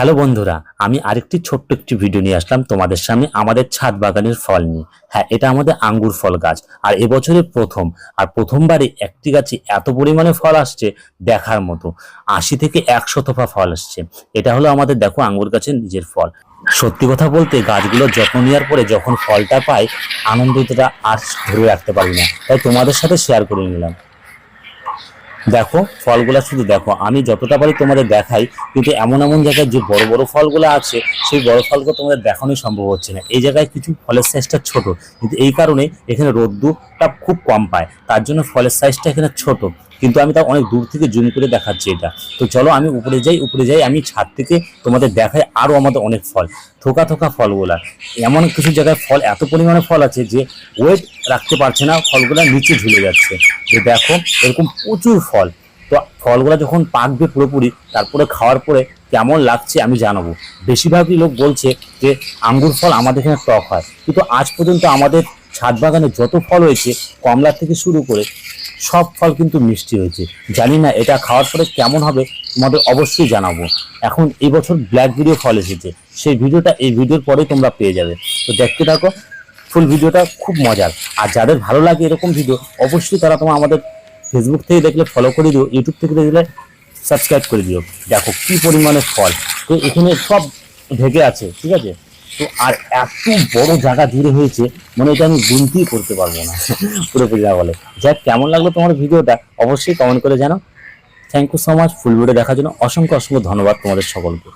Hello বন্ধুরা, আমি আরেকটি ছোট্ট একটি ভিডিও নিয়ে আসলাম তোমাদের সামনে আমাদের ছাদ বাগানের ফল নিয়ে। হ্যাঁ এটা আমাদের আঙ্গুর ফল গাছ, আর এবছরে প্রথম, আর প্রথমবারে একটি গাছে এত পরিমাণে ফল আসছে দেখার মতো। আশি থেকে একশো তোফা ফল আসছে। এটা হলো আমাদের, দেখো, আঙ্গুর গাছের নিজের ফল। সত্যি কথা বলতে গাছগুলোর যত্ন নেওয়ার পরে যখন ফলটা পাই আনন্দটা আর ধরে রাখতে পারি না। তাই তোমাদের সাথে শেয়ার করে নিলাম। দেখো, ফলগুলা শুধু দেখো, আমি যতটা পারি তোমাদের দেখাই, কিন্তু এমন এমন জায়গায় যে বড় বড় ফলগুলো আছে, সেই বড় ফলগুলো তোমাদের দেখানোই সম্ভব হচ্ছে না। এই জায়গায় কিছু ফলের সাইজটা ছোট, কিন্তু এই কারণে এখানে রোদ্দুরটা খুব কম পায়। তার জন্য ফলের সাইজটা এখানে ছোট। কিন্তু আমি তা অনেক দূর থেকে জুম করে দেখাচ্ছি এটা। তো চলো আমি উপরে যাই উপরে যাই, আমি ছাদ থেকে তোমাদের দেখাই আরও আমাদের অনেক ফল। থোকা থোকা ফলগুলা। এমন কিছু জায়গায় ফল এত পরিমাণে ফল আছে যে ওয়েট রাখতে পারছে না, ফলগুলা নিচে ঝুলে যাচ্ছে। যে দেখো, এরকম প্রচুর ফল। তো ফলগুলো যখন পাকবে পুরোপুরি, তারপরে খাওয়ার পরে কেমন লাগছে আমি জানাব। বেশিরভাগই লোক বলছে যে আঙ্গুর ফল আমাদের এখানে টক হয়। কিন্তু আজ পর্যন্ত আমাদের ছাদ বাগানে যত ফল হয়েছে কমলা থেকে শুরু করে সব ফল কিন্তু মিষ্টি হয়েছে। জানি না এটা খাওয়ার পরে কেমন হবে, তোমাদের অবশ্যই জানাব। এখন এই বছর ব্ল্যাকবেরিও ফল এসেছে। সেই ভিডিওটা এই ভিডিওর পরেই তোমরা পেয়ে যাবে। তো দেখতে থাকো, ফুল ভিডিওটা খুব মজার। আর যাদের ভালো লাগে এরকম ভিডিও অবশ্যই তারা তোমার আমাদের ফেসবুক থেকে দেখলে ফলো করে দিও ইউটিউব থেকে দেখলে সাবস্ক্রাইব করে দিও। দেখো কি পরিমাণে ফল। তো এখানে সব ঢেকে আছে, ঠিক আছে? তো আর এত বড় জায়গা জুড়ে হয়েছে মানে এটা আমি গুনতেই করতে পারব না, পুরোপুরি না বলে। যাক, কেমন লাগল তোমার ভিডিওটা? অবশ্যই কমেন্ট করে জানো thank you so much full video দেখার জন্য অসংখ্য অসংখ্য ধন্যবাদ তোমাদের সকলকে।